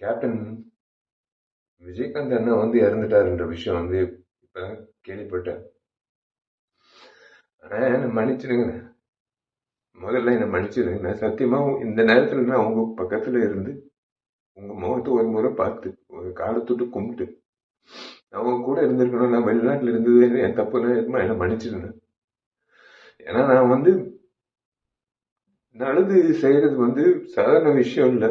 Captain Vijayakanth அண்ணா வந்து இறந்துட்டாருன்ற விஷயம் வந்து இப்போ கேள்விப்பட்டேன். ஆனால் என்னை மன்னிச்சிடுங்கண்ணே முதல்ல என்னை மன்னிச்சிடுங்க. நான் சத்தியமாக இந்த நேரத்தில் நான் உங்கள் பக்கத்தில் இருந்து உங்கள் முகத்தை ஒரு முறை பார்த்து ஒரு காலத்துட்டு கும்பிட்டு நான் உங்க கூட இருந்திருக்கணும். நான் வெளிநாட்டில் இருந்தது என் தப்புனா இருக்குமா என்னை மன்னிச்சிடுங்க. ஏன்னா நான் வந்து நல்லது செய்யறது வந்து சாதாரண விஷயம் இல்லை.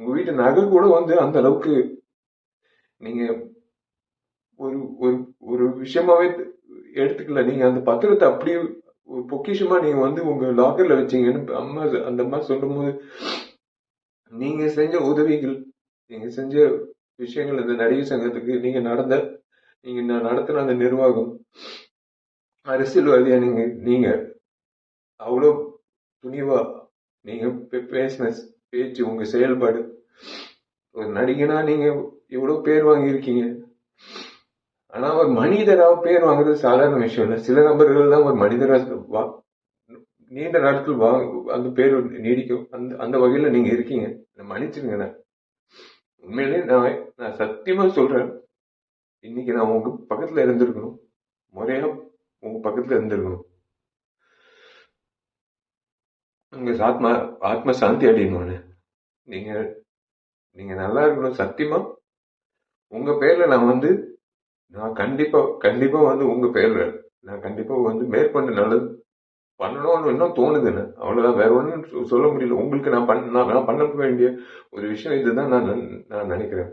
உங்க வீட்டு நகை கூட வந்து அந்த அளவுக்கு நீங்க ஒரு ஒரு ஒரு விஷயமாவே எடுத்துக்கல. நீங்க அந்த பத்திரத்தை அப்படியே ஒரு பொக்கிஷமா நீங்க வந்து உங்க லாக்கர்ல வச்சீங்கன்னு அம்மா அந்த அம்மா சொல்லும்போது நீங்க செஞ்ச உதவிகள் நீங்க செஞ்ச விஷயங்கள் இந்த நடிகர் சங்கத்துக்கு நீங்க நடந்த நீங்க நடத்தின அந்த நிர்வாகம் அரசியல்வாதியா நீங்க நீங்க அவ்வளோ துணிவா நீங்க பே- பேசின பேச்சு உங்க செயல்பாடு. ஒரு நடிகனா நீங்க இவ்வளவு பேர் வாங்கியிருக்கீங்க. ஆனா ஒரு மனிதரா பேர் வாங்குறது சாதாரண விஷயம் இல்லை. சில நபர்கள் தான் ஒரு மனிதரா வா நீண்ட நாட்கள் வா அந்த பேர் நீடிக்கும். அந்த அந்த வகையில நீங்க இருக்கீங்க. மன்னிச்சிருங்க நான். நான் நான் சத்தியமா சொல்றேன். இன்னைக்கு நான் உங்க பக்கத்துல இருந்திருக்கணும். முறையா உங்க பக்கத்துல இருந்திருக்கணும். உங்க ஆத்மா ஆத்ம சாந்தி அடையணும்னு நீங்க நீங்க நல்லா இருக்கணும் சத்தியமா? உங்க பேர்ல நான் வந்து நான் கண்டிப்பா கண்டிப்பா வந்து உங்க பேர்ல நான் கண்டிப்பா வந்து மேற்கொண்டு நல்லது பண்ணணும்னு இன்னும் தோணுதுன்னு அவ்வளவுதான். வேற ஒன்றும் சொல்ல முடியல. உங்களுக்கு நான் பண்ண நான் நான் பண்ண வேண்டிய ஒரு விஷயம் இதுதான் நான் நான் நினைக்கிறேன்.